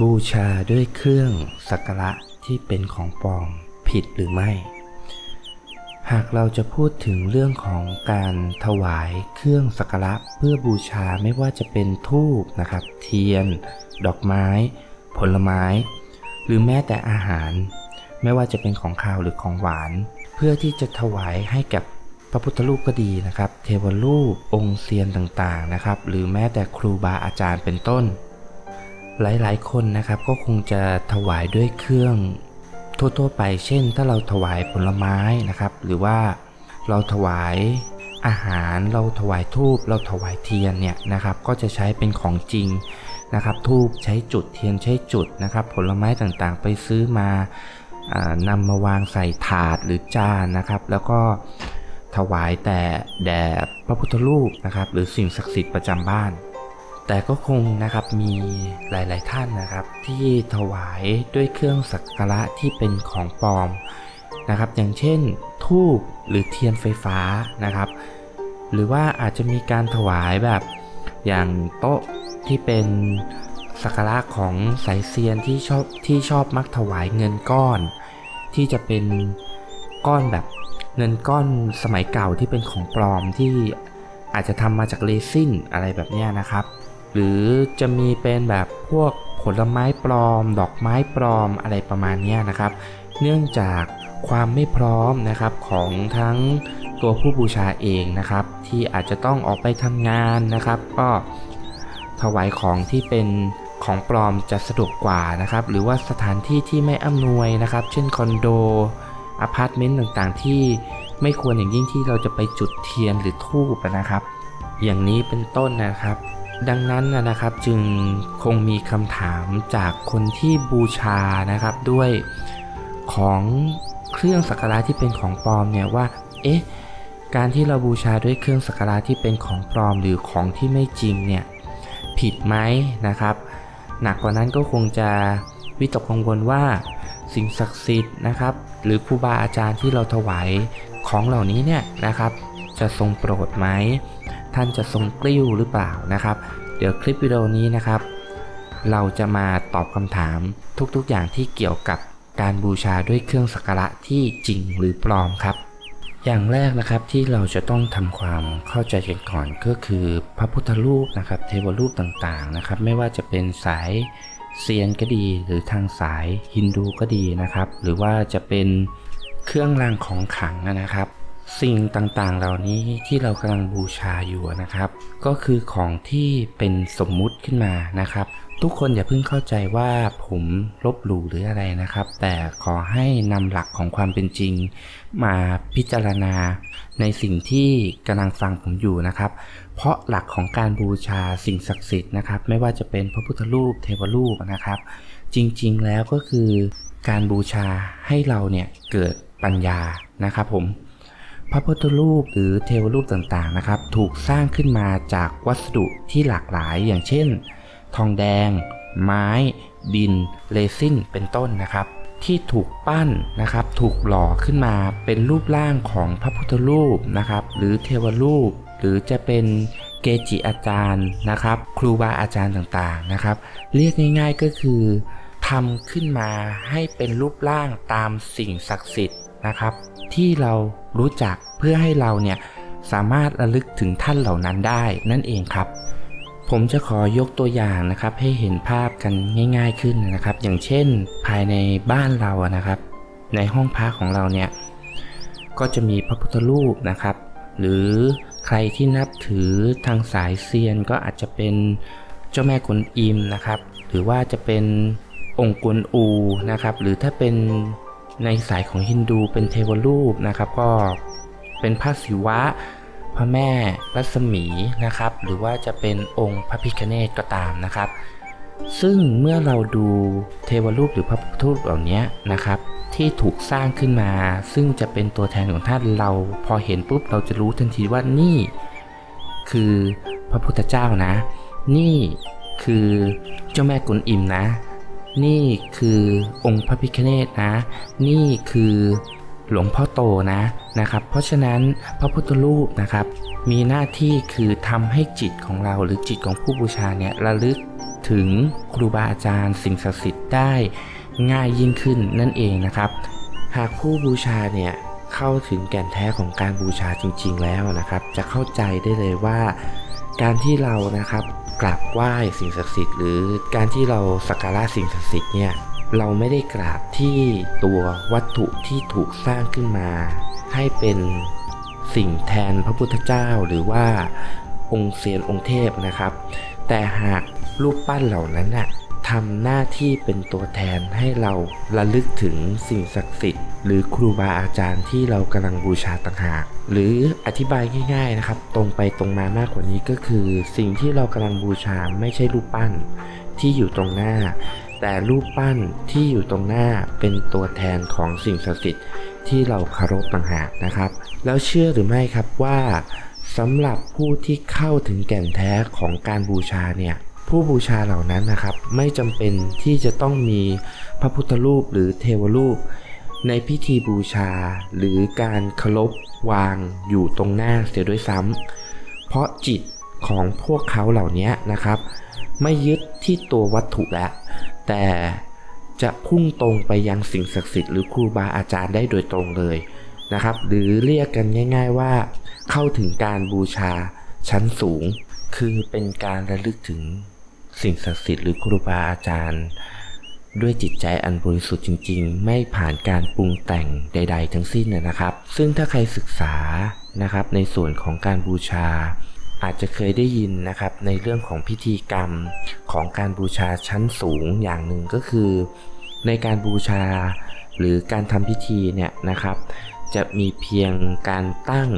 บูชาด้วยเครื่องสักการะที่เป็นของปลอมผิดหรือไม่ หากเราจะพูดถึงเรื่องของการถวายเครื่องสักการะเพื่อบูชาไม่ว่าจะเป็นทูบนะครับ เทียน ดอกไม้ ผลไม้ หรือแม้แต่อาหาร ไม่ว่าจะเป็นของคาวหรือของหวาน เพื่อที่จะถวายให้กับพระพุทธรูปก็ดีนะครับ เทวรูปองค์เซียนต่างๆนะครับ หรือแม้แต่ครูบาอาจารย์เป็นต้น หลายๆ คนนะครับก็คงจะถวายด้วยเครื่องทั่วๆไป เช่น ถ้าเราถวายผลไม้นะครับ หรือว่าเราถวายอาหารเราถวายทูบเราถวายเทียนเนี่ยนะครับ ก็จะใช้เป็นของจริงนะครับ ทูบใช้จุดเทียนใช้จุดนะครับ ผลไม้ต่างๆ ไปซื้อมาอานำมาวางใส่ถาดหรือจานนะครับ แล้วก็ถวายแต่แด่พระพุทธรูปนะครับ หรือสิ่งศักดิ์สิทธิ์ประจำบ้าน แต่ก็คงนะครับมีหลาย ๆ ท่านนะครับ ที่ถวายด้วยเครื่องสักการะที่เป็นของปลอมนะครับ อย่างเช่นทูบหรือเทียนไฟฟ้านะครับ หรือว่าอาจจะมีการถวายแบบอย่างโต๊ะที่เป็นสักการะของสายเซียนที่ชอบที่ชอบมักถวายเงินก้อน ที่จะเป็นก้อนแบบเงินก้อนสมัยเก่าที่เป็นของปลอมที่อาจจะทำมาจากเรซินอะไรแบบนี้นะครับ หรือจะมีเป็นแบบพวกผลไม้ปลอม ดอกไม้ปลอมอะไรประมาณนี้นะครับ เนื่องจากความไม่พร้อมนะครับของทั้งตัวผู้บูชาเองนะครับ ที่อาจจะต้องออกไปทำงานนะครับ ก็ถวายของที่เป็นของปลอมจะสะดวกกว่านะครับ หรือว่าสถานที่ที่ไม่อำนวยนะครับ เช่นคอนโดอพาร์ตเมนต์ต่างๆ ที่ไม่ควรอย่างยิ่งที่เราจะไปจุดเทียนหรือทูบนะครับ อย่างนี้เป็นต้นนะครับ ดังนั้นนะครับจึงคงมีคำถามจากคนที่บูชานะครับด้วยของเครื่องสักการะที่เป็นของปลอมเนี่ยว่า เอ๊ะ การที่เราบูชาด้วยเครื่องสักการะที่เป็นของปลอมหรือของที่ไม่จริงเนี่ยผิดไหมนะครับ หนักกว่านั้นก็คงจะวิตกกังวลว่าสิ่งศักดิ์สิทธิ์นะครับ หรือครูบาอาจารย์ที่เราถวายของเหล่านี้เนี่ยนะครับ จะทรงโปรดไหม ท่านจะทรงกลิ้วหรือเปล่านะครับ เดี๋ยวคลิปวิดีโอนี้นะครับ เราจะมาตอบคำถามทุกๆอย่างที่เกี่ยวกับการบูชาด้วยเครื่องสักการะที่จริงหรือปลอมครับ อย่างแรกนะครับที่เราจะต้องทำความเข้าใจกันก่อนก็คือพระพุทธรูปนะครับเทวรูปต่างๆนะครับ ไม่ว่าจะเป็นสายเซียนก็ดี หรือทางสายฮินดูก็ดีนะครับ หรือว่าจะเป็นเครื่องรางของขลังนะครับ สิ่งต่างๆ เหล่านี้ที่เรากำลังบูชาอยู่นะครับ ก็คือของที่เป็นสมมุติขึ้นมานะครับ ทุกคนอย่าเพิ่งเข้าใจว่าผมลบหลู่หรืออะไรนะครับ แต่ขอให้นำหลักของความเป็นจริง มาพิจารณาในสิ่งที่กำลังฟังผมอยู่นะครับ เพราะหลักของการบูชาสิ่งศักดิ์สิทธิ์นะครับ ไม่ว่าจะเป็นพระพุทธรูปเทวรูปนะครับ จริงๆแล้วก็คือการบูชาให้เราเนี่ยเกิดปัญญานะครับผม พระพุทธรูปหรือเทวรูปต่างๆนะครับ ถูกสร้างขึ้นมาจากวัสดุที่หลากหลายอย่างเช่น ทองแดง ไม้ ดิน เรซินเป็นต้นนะครับ ที่ถูกปั้นนะครับ ถูกหล่อขึ้นมาเป็นรูปร่างของพระพุทธรูปนะครับ หรือเทวรูป หรือจะเป็นเกจิอาจารย์นะครับ ครูบาอาจารย์ต่างๆนะครับ เรียกง่ายๆก็คือทำขึ้นมาให้เป็นรูปร่างตามสิ่งศักดิ์สิทธิ์นะครับ ที่เรา รู้จักเพื่อให้เราเนี่ยสามารถระลึกถึงท่านเหล่านั้นได้นั่นเองครับ ผมจะขอยกตัวอย่างนะครับ ให้เห็นภาพกันง่าย ๆขึ้นนะครับ อย่างเช่น ภายในบ้านเราอะนะครับ ในห้องพักของเราเนี่ยก็จะมีพระพุทธรูปนะครับ หรือใครที่นับถือทางสายเซียนก็อาจจะเป็นเจ้าแม่กวนอิมนะครับ หรือว่าจะเป็นองค์กวนอูนะครับ หรือถ้าเป็น ในสายของฮินดูเป็นเทวรูปนะครับ ก็เป็นพระศิวะ พระแม่รัศมีนะครับ หรือว่าจะเป็นองค์พระพิฆเนศก็ตามนะครับ ซึ่งเมื่อเราดูเทวรูปหรือพระพุทธรูปเหล่านี้นะครับที่ถูกสร้างขึ้นมา ซึ่งจะเป็นตัวแทนของท่านเราพอเห็นปุ๊บเราจะรู้ทันทีว่านี่ คือพระพุทธเจ้านะ นี่คือเจ้าแม่กุนอิมนะ นี่คือองค์พระพิฆเนศนะ นี่คือหลวงพ่อโตนะนะครับ เพราะฉะนั้นพระพุทธรูปนะครับ มีหน้าที่คือทำให้จิตของเราหรือจิตของผู้บูชาเนี่ยระลึกถึงครูบาอาจารย์ สิ่งศักดิ์สิทธิ์ได้ง่ายยิ่งขึ้นนั่นเองนะครับ หากผู้บูชาเนี่ยเข้าถึงแก่นแท้ของการบูชาจริง ๆ แล้วนะครับ จะเข้าใจได้เลยว่า การที่เรานะครับ กราบไหว้สิ่งศักดิ์สิทธิ์หรือการที่เราสักการะสิ่งศักดิ์สิทธิ์เนี่ยเราไม่ได้กราบที่ตัววัตถุที่ถูกสร้างขึ้นมา ให้เป็นสิ่งแทนพระพุทธเจ้าหรือว่าองค์เซียนองค์เทพนะครับ แต่หากรูปปั้นเหล่านั้นน่ะ ทำหน้าที่เป็นตัวแทนให้เราระลึกถึงสิ่งศักดิ์สิทธิ์ หรือครูบาอาจารย์ที่เรากำลังบูชาต่างหาก หรืออธิบายง่ายๆนะครับ ตรงไปตรงมามากกว่านี้ก็คือ สิ่งที่เรากำลังบูชาไม่ใช่รูปปั้นที่อยู่ตรงหน้า แต่รูปปั้นที่อยู่ตรงหน้าเป็นตัวแทนของสิ่งศักดิ์สิทธิ์ที่เราเคารพต่างหากนะครับ แล้วเชื่อหรือไม่ครับว่าสำหรับผู้ที่เข้าถึงแก่นแท้ของการบูชาเนี่ย ผู้บูชาเหล่านั้นนะครับ ไม่จำเป็นที่จะต้องมีพระพุทธรูปหรือเทวรูป ในพิธีบูชาหรือการเคารพวางอยู่ตรงหน้าเสียด้วยซ้ำเพราะจิตของพวกเขาเหล่านี้นะครับ ไม่ยึดที่ตัววัตถุแล้วแต่จะพุ่งตรงไปยังสิ่งศักดิ์สิทธิ์หรือครูบาอาจารย์ได้โดยตรงเลยนะครับ หรือเรียกกันง่าย ๆว่า เข้าถึงการบูชาชั้นสูง คือเป็นการระลึกถึง สิ่งศักดิ์สิทธิ์หรือครูบาอาจารย์ ด้วยจิตใจอันบริสุทธิ์จริง ๆ ไม่ผ่านการปรุงแต่งใด ๆ ทั้งสิ้นนะครับ ซึ่งถ้าใครศึกษานะครับในส่วนของการบูชา อาจจะเคยได้ยินนะครับในเรื่องของพิธีกรรมของการบูชาชั้นสูงอย่างหนึ่งก็คือ ในการบูชาหรือการทำพิธีเนี่ยนะครับ จะมีเพียงการตั้ง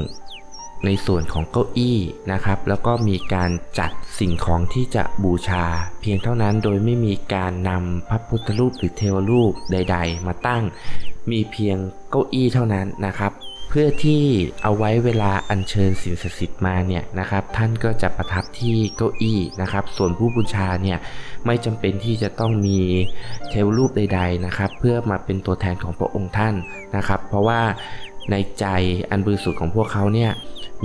ในส่วนของเก้าอี้นะครับ แล้วก็มีการจัดสิ่งของที่จะบูชา เพียงเท่านั้นโดยไม่มีการนำพระพุทธรูปหรือเทวรูปใด ๆ มาตั้ง มีเพียงเก้าอี้เท่านั้นนะครับเพื่อที่เอาไว้เวลาอัญเชิญสิ่งศักดิ์สิทธิ์มาเนี่ยนะครับ ท่านก็จะประทับที่เก้าอี้นะครับ ส่วนผู้บูชาเนี่ยไม่จำเป็นที่จะต้องมีเทวรูปใด ๆนะครับ เพื่อมาเป็นตัวแทนของพระองค์ท่านนะครับ เพราะว่าในใจอันบริสุทธิ์ของพวกเขาเนี่ย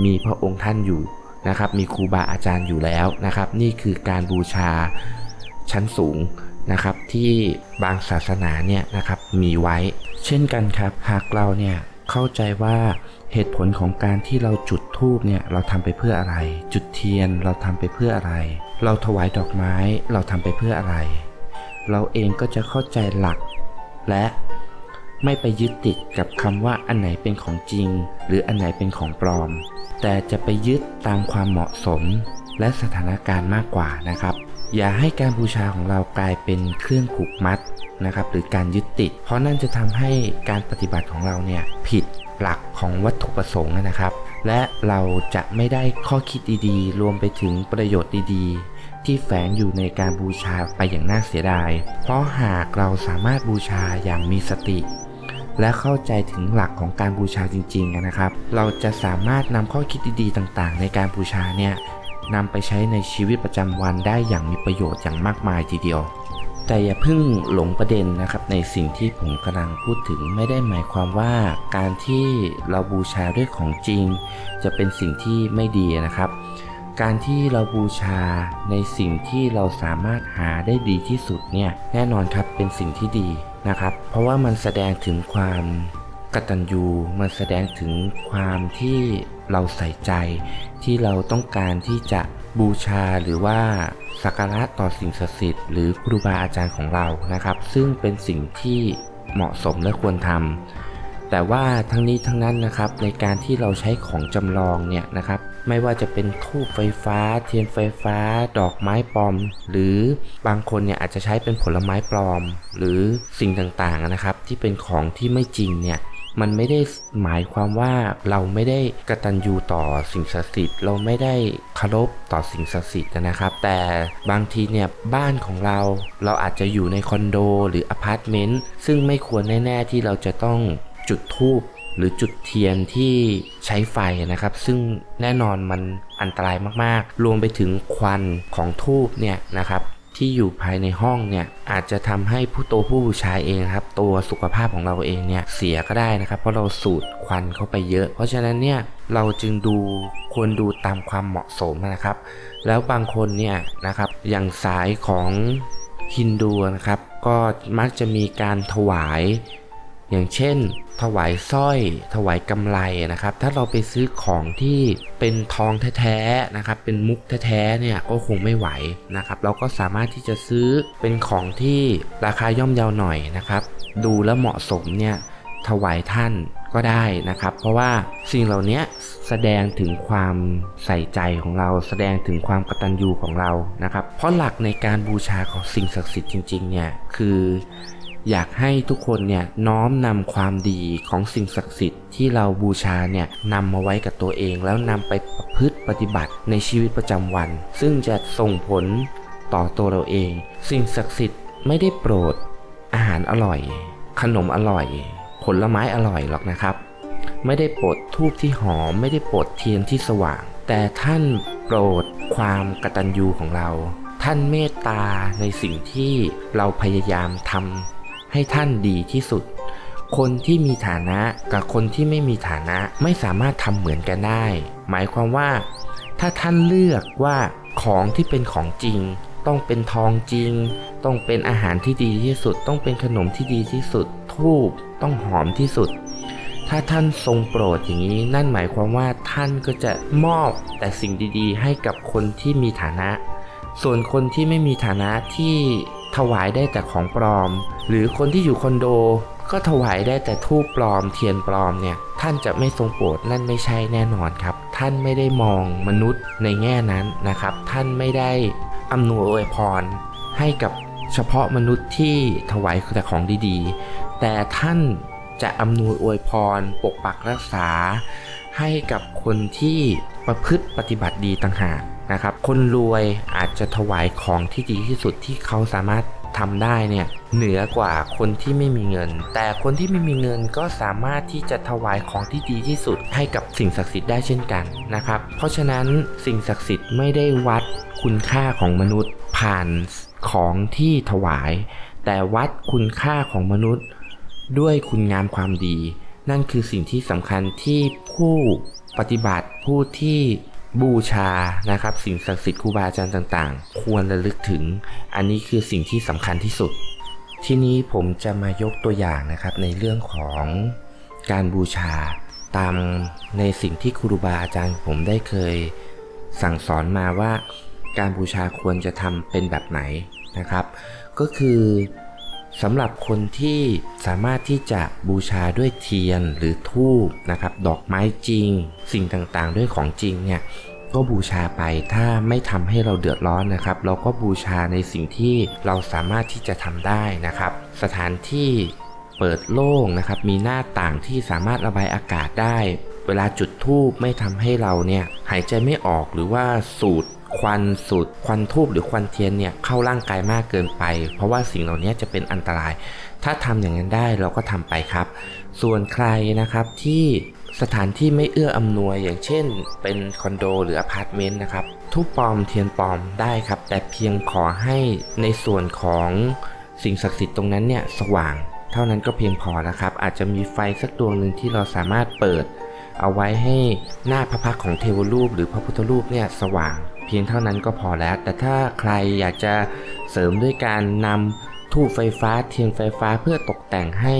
มีพระองค์ท่านอยู่นะครับ มีครูบาอาจารย์อยู่แล้วนะครับ นี่คือการบูชาชั้นสูงนะครับ ที่บางศาสนาเนี่ยนะครับมีไว้ เช่นกันครับ หากเราเนี่ยเข้าใจว่าเหตุผลของการที่เราจุดธูปเนี่ยเราทำไปเพื่ออะไร จุดเทียนเราทำไปเพื่ออะไร เราถวายดอกไม้เราทำไปเพื่ออะไร เราเองก็จะเข้าใจหลัก และ ไม่ไปยึดติดกับคำว่าอันไหนเป็นของจริง หรืออันไหนเป็นของปลอม แต่จะไปยึดตามความเหมาะสม และสถานการณ์มากกว่านะครับ อย่าให้การบูชาของเรากลายเป็นเครื่องผูกมัดนะครับหรือการยึดติด เพราะนั่นจะทำให้การปฏิบัติของเราเนี่ยผิดหลักของวัตถุประสงค์นะครับ และเราจะไม่ได้ข้อคิดดีๆ รวมไปถึงประโยชน์ดีๆ ที่แฝงอยู่ในการบูชาไปอย่างน่าเสียดาย เพราะหากเราสามารถบูชาอย่างมีสติ และเข้าใจถึงหลักของการบูชาจริงๆนะครับ เราจะสามารถนำข้อคิดดีๆต่างๆ ในการบูชาเนี่ยนำไปใช้ในชีวิตประจำวันได้อย่างมีประโยชน์อย่างมากมายทีเดียว แต่อย่าเพิ่งหลงประเด็นนะครับในสิ่งที่ผมกำลังพูดถึงไม่ได้หมายความว่า การที่เราบูชาด้วยของจริง จะเป็นสิ่งที่ไม่ดีนะครับ การที่เราบูชาในสิ่งที่เราสามารถหาได้ดีที่สุดเนี่ยแน่นอนครับเป็นสิ่งที่ดี นะครับ เพราะว่ามันแสดงถึงความกตัญญูมันแสดงถึงความที่เราใส่ใจ ที่เราต้องการที่จะบูชาหรือว่าสักการะต่อสิ่งศักดิ์สิทธิ์หรือครูบาอาจารย์ของเรานะครับ ซึ่งเป็นสิ่งที่เหมาะสมและควรทำแต่ว่าทั้งนี้ทั้งนั้นนะครับในการที่เราใช้ของจำลองเนี่ยนะครับ ไม่ว่าจะเป็นทูบไฟฟ้า เทียนไฟฟ้า ดอกไม้ปลอม หรือบางคนเนี่ยอาจจะใช้เป็นผลไม้ปลอม หรือสิ่งต่างๆนะครับ ที่เป็นของที่ไม่จริงเนี่ยมันไม่ได้หมายความว่าเราไม่ได้กตัญญูต่อสิ่งศักดิ์สิทธิ์เราไม่ได้เคารพต่อสิ่งศักดิ์สิทธิ์นะครับ แต่บางทีเนี่ยบ้านของเราเราอาจจะอยู่ในคอนโดหรืออพาร์ตเมนต์ซึ่งไม่ควรแน่ ๆ ที่เราจะต้องจุดธูป หรือจุดเทียนที่ใช้ไฟนะครับ ซึ่งแน่นอนมันอันตรายมากๆ รวมไปถึงควันของทูบเนี่ยนะครับที่อยู่ภายในห้องเนี่ยอาจจะทำให้ผู้ตัวผู้บูชาเองครับ ตัวสุขภาพของเราเองเนี่ยเสียก็ได้นะครับ เพราะเราสูดควันเข้าไปเยอะ เพราะฉะนั้นเนี่ยเราจึงดูควรดูตามความเหมาะสมนะครับ แล้วบางคนเนี่ยนะครับอย่างสายของฮินดูนะครับ ก็มักจะมีการถวาย อย่างเช่น ถวายสร้อย ถวายกำไรนะครับ ถ้าเราไปซื้อของที่เป็นทองแท้ๆนะครับ เป็นมุกแท้ๆเนี่ยก็คงไม่ไหวนะครับ เราก็สามารถที่จะซื้อเป็นของที่ราคาย่อมเยาวหน่อยนะครับ ดูแลเหมาะสมเนี่ยถวายท่านก็ได้นะครับ เพราะว่าสิ่งเหล่านี้แสดงถึงความใส่ใจของเรา แสดงถึงความกตัญญูของเรานะครับ เพราะหลักในการบูชาของสิ่งศักดิ์สิทธิ์จริงๆเนี่ยคือ อยากให้ทุกคนเนี่ยน้อมนำความดีของสิ่งศักดิ์สิทธิ์ที่เราบูชาเนี่ยนำมาไว้กับตัวเอง แล้วนำไปประพฤติปฏิบัติในชีวิตประจำวัน ซึ่งจะส่งผลต่อตัวเราเอง สิ่งศักดิ์สิทธิ์ไม่ได้โปรดอาหารอร่อย ขนมอร่อย ผลไม้อร่อยหรอกนะครับ ไม่ได้โปรดทูบที่หอม ไม่ได้โปรดเทียนที่สว่าง แต่ท่านโปรดความกตัญญูของเรา ท่านเมตตาในสิ่งที่เราพยายามทำ ให้ท่านดีที่สุด คนที่มีฐานะกับคนที่ไม่มีฐานะไม่สามารถทำเหมือนกันได้ หมายความว่า ถ้าท่านเลือกว่าของที่เป็นของจริง ต้องเป็นทองจริง ต้องเป็นอาหารที่ดีที่สุด ต้องเป็นขนมที่ดีที่สุดทูบต้องหอมที่สุด ถ้าท่านทรงโปรดอย่างนี้ นั่นหมายความว่าท่านก็จะมอบแต่สิ่งดีๆ ให้กับคนที่มีฐานะ ส่วนคนที่ไม่มีฐานะที่ ถวายได้แต่ของปลอม หรือคนที่อยู่คอนโด ก็ถวายได้แต่ทูบปลอม เทียนปลอมเนี่ยท่านจะไม่ทรงโปรดนั่นไม่ใช่แน่นอนครับ ท่านไม่ได้มองมนุษย์ในแง่นั้นนะครับ ท่านไม่ได้อำนวยอวยพรให้กับเฉพาะมนุษย์ที่ถวายแต่ของดีๆ แต่ท่านจะอำนวยอวยพร ปกปักรักษา ให้กับคนที่ประพฤติปฏิบัติดีต่างหาก นะครับ คนรวยอาจจะถวายของที่ดีที่สุดที่เขาสามารถทำได้เนี่ยเหนือกว่าคนที่ไม่มีเงิน แต่คนที่ไม่มีเงินก็สามารถที่จะถวายของที่ดีที่สุดให้กับสิ่งศักดิ์สิทธิ์ได้เช่นกันนะครับ เพราะฉะนั้นสิ่งศักดิ์สิทธิ์ไม่ได้วัดคุณค่าของมนุษย์ผ่านของที่ถวาย แต่วัดคุณค่าของมนุษย์ ด้วยคุณงามความดี นั่นคือสิ่งที่สำคัญที่ผู้ปฏิบัติผู้ที่ บูชานะครับ สิ่งศักดิ์สิทธิ์ครูบาอาจารย์ต่างๆ ควรระลึกถึง อันนี้คือสิ่งที่สำคัญที่สุด ที่นี้ผมจะมายกตัวอย่างนะครับในเรื่องของการบูชาตามในสิ่งที่ครูบาอาจารย์ผมได้เคยสั่งสอนมาว่าการบูชาควรจะทำเป็นแบบไหนนะครับ ก็คือ สำหรับคนที่สามารถที่จะบูชาด้วยเทียนหรือทูบนะครับ ดอกไม้จริง สิ่งต่างๆ ด้วยของจริงเนี่ยก็บูชาไปถ้าไม่ทำให้เราเดือดร้อนนะครับ เราก็บูชาในสิ่งที่เราสามารถที่จะทำได้นะครับ สถานที่เปิดโล่งนะครับ มีหน้าต่างที่สามารถระบายอากาศได้ เวลาจุดทูบไม่ทำให้เราเนี่ยหายใจไม่ออกหรือว่าสูด ควันสูดควันทูบหรือควันเทียนเนี่ยเข้าร่างกายมากเกินไป เพราะว่าสิ่งเหล่านี้จะเป็นอันตราย ถ้าทำอย่างนั้นได้เราก็ทำไปครับ ส่วนใครนะครับที่สถานที่ไม่เอื้ออำนวยอย่างเช่น เป็นคอนโดหรืออพาร์ตเมนต์นะครับทูบปลอมเทียนปลอมได้ครับ แต่เพียงขอให้ในส่วนของสิ่งศักดิ์สิทธิ์ตรงนั้นเนี่ยสว่าง เท่านั้นก็เพียงพอนะครับ อาจจะมีไฟสักดวงหนึ่งที่เราสามารถเปิด เอาไว้ให้หน้าพระพักของเทวรูป หรือพระพุทธรูปเนี่ยสว่าง เพียงเท่านั้นก็พอแล้ว แต่ถ้าใครอยากจะเสริมด้วยการนำทูบไฟฟ้าเทียนไฟฟ้าเพื่อตกแต่งให้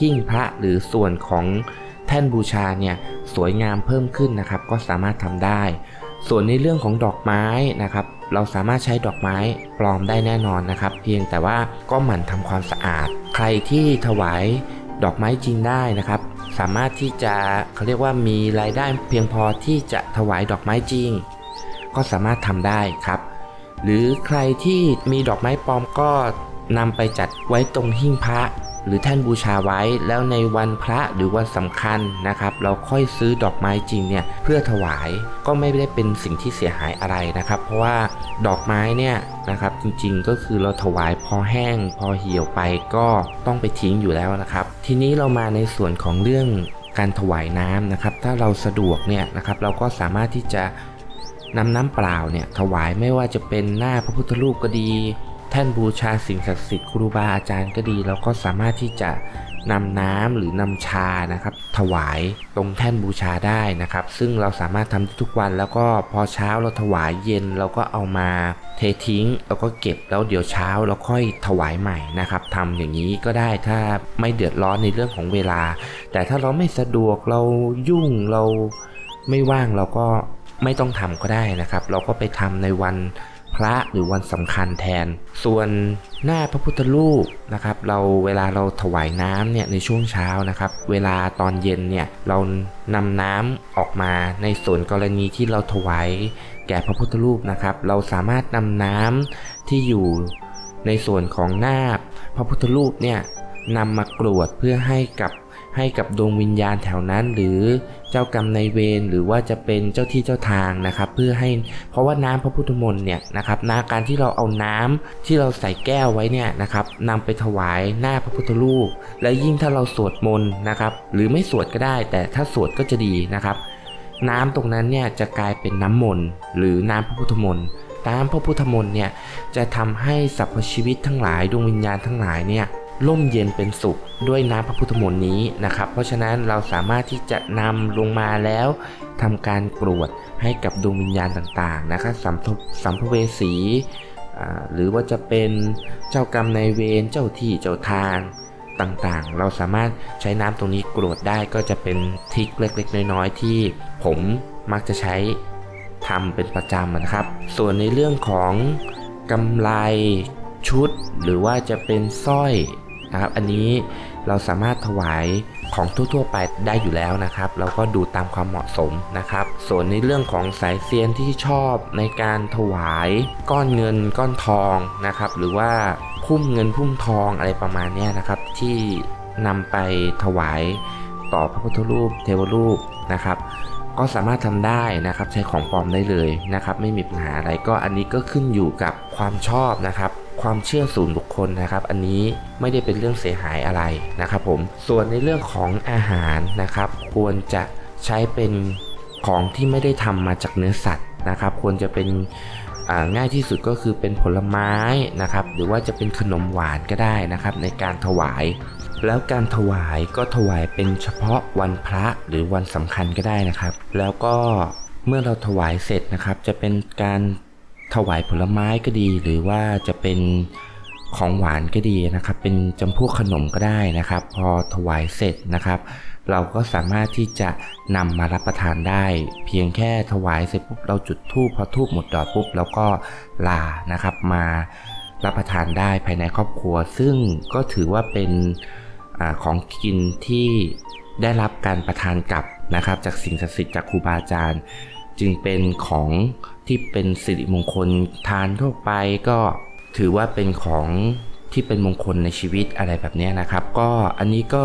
หิ้งพระหรือส่วนของแท่นบูชาเนี่ยสวยงามเพิ่มขึ้นนะครับ ก็สามารถทำได้ ส่วนในเรื่องของดอกไม้นะครับ เราสามารถใช้ดอกไม้ปลอมได้แน่นอนนะครับ เพียงแต่ว่าก็หมั่นทำความสะอาด ใครที่ถวายดอกไม้จริงได้นะครับ สามารถที่จะเขาเรียกว่ามีรายได้เพียงพอที่จะถวายดอกไม้จริง ก็สามารถทำได้ครับ หรือใครที่มีดอกไม้ปลอมก็นำไปจัดไว้ตรงหิ้งพระ หรือแท่นบูชาไว้แล้วในวันพระหรือวันสำคัญนะครับ เราค่อยซื้อดอกไม้จริงเนี่ยเพื่อถวายก็ไม่ได้เป็นสิ่งที่เสียหายอะไรนะครับ เพราะว่าดอกไม้เนี่ยนะครับจริงๆก็คือเราถวายพอแห้ง พอเหี่ยวไปก็ต้องไปทิ้งอยู่แล้วนะครับ ทีนี้เรามาในส่วนของเรื่องการถวายน้ำนะครับ ถ้าเราสะดวกเนี่ยนะครับเราก็สามารถที่จะ นำน้ำเปล่าเนี่ยถวายไม่ว่าจะเป็นหน้าพระพุทธรูปก็ดี แท่นบูชาสิ่งศักดิ์สิทธิ์ครูบาอาจารย์ก็ดีเราก็สามารถที่จะนำน้ำหรือนำชานะครับ ถวายตรงแท่นบูชาได้นะครับ ซึ่งเราสามารถทำได้ทุกวันแล้วก็พอเช้าเราถวายเย็นเราก็เอามาเททิ้งแล้วก็เก็บแล้วเดี๋ยวเช้าเราค่อยถวายใหม่นะครับทำอย่างนี้ก็ได้ถ้าไม่เดือดร้อนในเรื่องของเวลา แต่ถ้าเราไม่สะดวกเรายุ่งเราไม่ว่างเราก็ ไม่ต้องทำก็ได้นะครับ เราก็ไปทำในวันพระหรือวันสำคัญแทน ส่วนหน้าพระพุทธรูปนะครับ เราเวลาเราถวายน้ำเนี่ยในช่วงเช้านะครับ เวลาตอนเย็นเนี่ยเรานำน้ำออกมาในส่วนกรณีที่เราถวายแก่พระพุทธรูปนะครับ เราสามารถนำน้ำที่อยู่ในส่วนของหน้าพระพุทธรูปเนี่ยนำมากรวดเพื่อให้กับ ให้กับดวงวิญญาณแถวนั้น หรือเจ้ากรรมในเวรหรือว่าจะเป็นเจ้าที่เจ้าทางนะครับ เพื่อให้เพราะว่าน้ำพระพุทธมนต์เนี่ยนะครับนาการที่เราเอาน้ำที่เราใส่แก้วไว้เนี่ยนะครับนำไปถวายหน้าพระพุทธรูป และยิ่งถ้าเราสวดมนต์นะครับ หรือไม่สวดก็ได้ แต่ถ้าสวดก็จะดีนะครับ น้ำตรงนั้นเนี่ยจะกลายเป็นน้ำมนต์หรือน้ำพระพุทธมนต์น้ำพระพุทธมนต์เนี่ยจะทำให้สรรพชีวิตทั้งหลายดวงวิญญาณทั้งหลายเนี่ย ร่มเย็นเป็นสุขด้วยน้ำพระพุทธมนต์นี้นะครับ เพราะฉะนั้นเราสามารถที่จะนำลงมาแล้วทำการกรวดให้กับดวงวิญญาณต่างๆนะครับสัมภสัมภเวสีหรือว่าจะเป็นเจ้ากรรมนายเวรเจ้าที่เจ้าทางต่างๆ เราสามารถใช้น้ำตรงนี้กรวดได้ก็จะเป็นทริคเล็กๆ น้อยๆ ที่ผมมักจะใช้ทำเป็นประจำนะครับ ส่วนในเรื่องของกำไรชุดหรือว่าจะเป็นสร้อย นะครับ อันนี้เราสามารถถวายของทั่วๆไปได้อยู่แล้วนะครับ เราก็ดูตามความเหมาะสมนะครับ ส่วนในเรื่องของสายเซียนที่ชอบในการถวายก้อนเงินก้อนทองนะครับ หรือว่าพุ่มเงินพุ่มทองอะไรประมาณนี้นะครับ ที่นำไปถวายต่อพระพุทธรูป เทวรูปนะครับ ก็สามารถทำได้นะครับ ใช้ของปลอมได้เลยนะครับ ไม่มีปัญหาอะไรก็อันนี้ก็ขึ้นอยู่กับความชอบนะครับ ความเชื่อส่วนบุคคลนะครับ อันนี้ไม่ได้เป็นเรื่องเสียหายอะไรนะครับผมส่วนในเรื่องของอาหารนะครับ ควรจะใช้เป็นของที่ไม่ได้ทำมาจากเนื้อสัตว์นะครับ ควรจะเป็นง่ายที่สุดก็คือเป็นผลไม้นะครับ หรือว่าจะเป็นขนมหวานก็ได้นะครับ ในการถวาย แล้วการถวายก็ถวายเป็นเฉพาะวันพระหรือวันสำคัญก็ได้นะครับ แล้วก็เมื่อเราถวายเสร็จนะครับ จะเป็นการ ถวายผลไม้ก็ดี หรือว่าจะเป็นของหวานก็ดีนะครับ เป็นจำพวกขนมก็ได้นะครับ พอถวายเสร็จนะครับ เราก็สามารถที่จะนำมารับประทานได้ เพียงแค่ถวายเสร็จปุ๊บเราจุดธูปพอธูปหมดดอกปุ๊บเราก็ลานะครับมารับประทานได้ภายในครอบครัว ซึ่งก็ถือว่าเป็นอของกินที่ได้รับการประทานกลับนะครับ จากสิ่งศักดิ์สิทธิ์จากครูบาอาจารย์ จึงเป็นของ ที่เป็นสิริมงคลทานทั่วไปก็ถือว่าเป็นของที่เป็นมงคลในชีวิตอะไรแบบนี้นะครับ ก็อันนี้ก็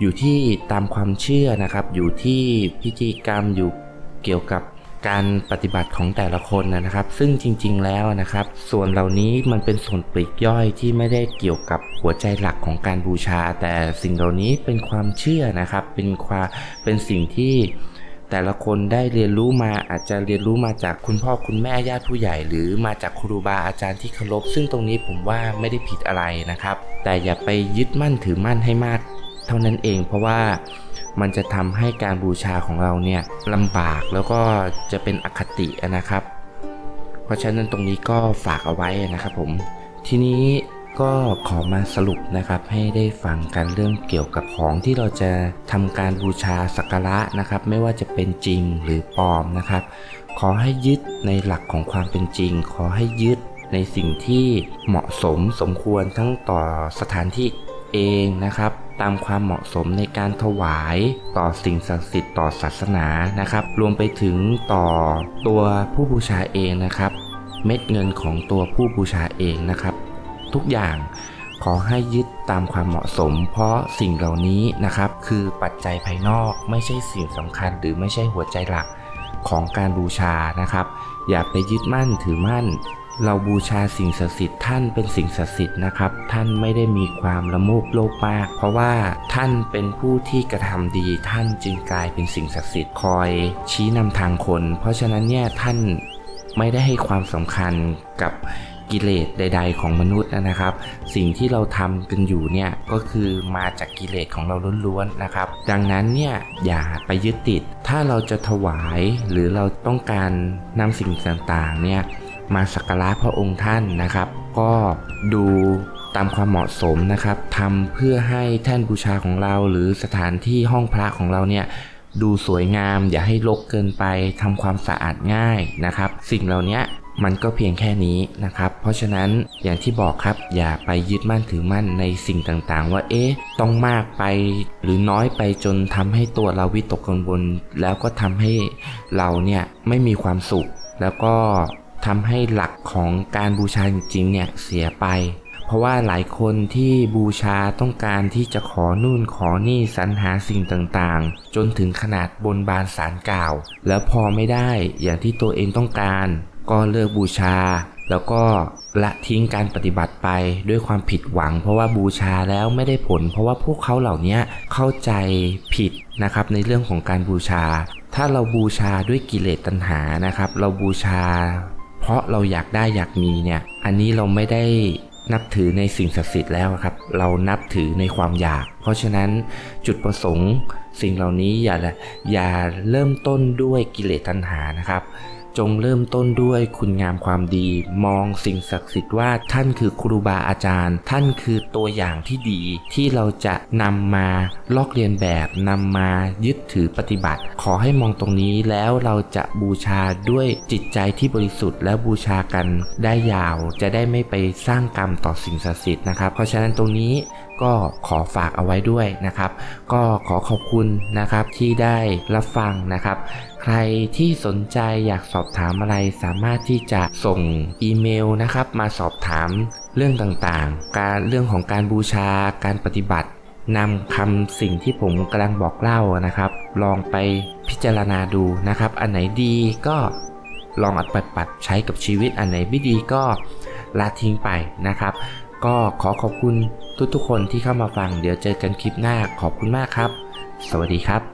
อยู่ที่ตามความเชื่อนะครับ อยู่ที่พิธีกรรมอยู่เกี่ยวกับการปฏิบัติของแต่ละคนนะครับ ซึ่งจริง ๆ แล้วนะครับ ส่วนเหล่านี้มันเป็นส่วนปลีกย่อยที่ไม่ได้เกี่ยวกับหัวใจหลักของการบูชา แต่สิ่งเหล่านี้เป็นความเชื่อนะครับ เป็นความเป็นสิ่งที่ แต่ละคนได้เรียนรู้มาอาจจะเรียนรู้มาจากคุณพ่อคุณแม่ญาติผู้ใหญ่ หรือมาจากครูบาอาจารย์ที่เคารพซึ่งตรงนี้ผมว่าไม่ได้ผิดอะไรนะครับ แต่อย่าไปยึดมั่นถือมั่นให้มาก เท่านั้นเองเพราะว่ามันจะทำให้การบูชาของเราเนี่ยลำบากแล้วก็จะเป็นอคตินะครับ เพราะฉะนั้นตรงนี้ก็ฝากเอาไว้นะครับผมทีนี้ ก็ขอมาสรุปนะครับให้ได้ฟังกันเรื่องเกี่ยวกับของที่เราจะทำการบูชาสักการะนะครับ ไม่ว่าจะเป็นจริงหรือปลอมนะครับ ขอให้ยึดในหลักของความเป็นจริง ขอให้ยึดในสิ่งที่เหมาะสมสมควรทั้งต่อสถานที่เองนะครับ ตามความเหมาะสมในการถวายต่อสิ่งศักดิ์สิทธิ์ต่อศาสนานะครับ รวมไปถึงต่อตัวผู้บูชาเองนะครับ เม็ดเงินของตัวผู้บูชาเองนะครับ ทุกอย่าง ขอให้ยึดตามความเหมาะสม เพราะสิ่งเหล่านี้นะครับ คือปัจจัยภายนอกไม่ใช่สิ่งสำคัญ หรือไม่ใช่หัวใจหลักของการบูชานะครับ อย่าไปยึดมั่นถือมั่น เราบูชาสิ่งศักดิ์สิทธิ์ท่านเป็นสิ่งศักดิ์สิทธิ์นะครับ ท่านไม่ได้มีความละโมบโลภมาก เพราะว่าท่านเป็นผู้ที่กระทำดีท่านจึงกลายเป็นสิ่งศักดิ์สิทธิ์คอยชี้นำทางคน เพราะฉะนั้นเนี่ยท่านไม่ได้ให้ความสำคัญกับ กิเลสใด ๆ ของมนุษย์นะครับ สิ่งที่เราทำกันอยู่เนี่ยก็คือมาจากกิเลสของเราล้วนๆนะครับ ดังนั้นเนี่ยอย่าไปยึดติด ถ้าเราจะถวายหรือเราต้องการนำสิ่งต่างๆเนี่ยมาสักการะพระองค์ท่านนะครับ ก็ดูตามความเหมาะสมนะครับทำเพื่อให้แท่นบูชาของเราหรือสถานที่ห้องพระของเราเนี่ยดูสวยงาม อย่าให้รกเกินไปทำความสะอาดง่ายนะครับ สิ่งเหล่านี้ มันก็เพียงแค่นี้นะครับ เพราะฉะนั้นอย่างที่บอกครับ อย่าไปยึดมั่นถือมั่นในสิ่งต่างๆ ว่าเอ๊ะต้องมากไปหรือน้อยไปจนทำให้ตัวเราวิตกกังวลแล้วก็ทำให้เราเนี่ยไม่มีความสุข แล้วก็ทำให้หลักของการบูชาจริงๆเนี่ยเสียไป เพราะว่าหลายคนที่บูชาต้องการที่จะขอนู่นขอนี่สรรหาสิ่งต่างๆ จนถึงขนาดบนบานสารกล่าว แล้วพอไม่ได้อย่างที่ตัวเองต้องการ ก็เลิกบูชา แล้วก็ละทิ้งการปฏิบัติไปด้วยความผิดหวัง เพราะว่าบูชาแล้วไม่ได้ผล เพราะว่าพวกเขาเหล่านี้เข้าใจผิดนะครับในเรื่องของการบูชา ถ้าเราบูชาด้วยกิเลสตัณหานะครับ เราบูชา เพราะเราอยากได้อยากมีเนี่ยอันนี้เราไม่ได้นับถือในสิ่งศักดิ์สิทธิ์แล้วครับ เรานับถือในความอยาก เพราะฉะนั้นจุดประสงค์สิ่งเหล่านี้อย่าอย่าเริ่มต้นด้วยกิเลสตัณหานะครับ จงเริ่มต้นด้วยคุณงามความดี มองสิ่งศักดิ์สิทธิ์ว่าท่านคือครูบาอาจารย์ ท่านคือตัวอย่างที่ดีที่เราจะนำมาลอกเลียนแบบนำมายึดถือปฏิบัติ ขอให้มองตรงนี้แล้วเราจะบูชาด้วยจิตใจที่บริสุทธิ์และบูชากันได้ยาวจะได้ไม่ไปสร้างกรรมต่อสิ่งศักดิ์สิทธิ์นะครับ เพราะฉะนั้นตรงนี้ ก็ขอฝากเอาไว้ด้วยนะครับ ก็ขอขอบคุณนะครับที่ได้รับฟังนะครับ ใครที่สนใจอยากสอบถามอะไรสามารถที่จะส่งอีเมลนะครับมาสอบถามเรื่องต่างๆ การเรื่องของการบูชาการปฏิบัตินำคำสิ่งที่ผมกำลังบอกเล่านะครับ ลองไปพิจารณาดูนะครับ อันไหนดีก็ลองอัดปัดปัดใช้กับชีวิตอันไหนไม่ดีก็ละทิ้งไปนะครับ ก็ขอขอบคุณทุกๆคนที่เข้ามาฟัง เดี๋ยวเจอกันคลิปหน้าขอบคุณมากครับ สวัสดีครับ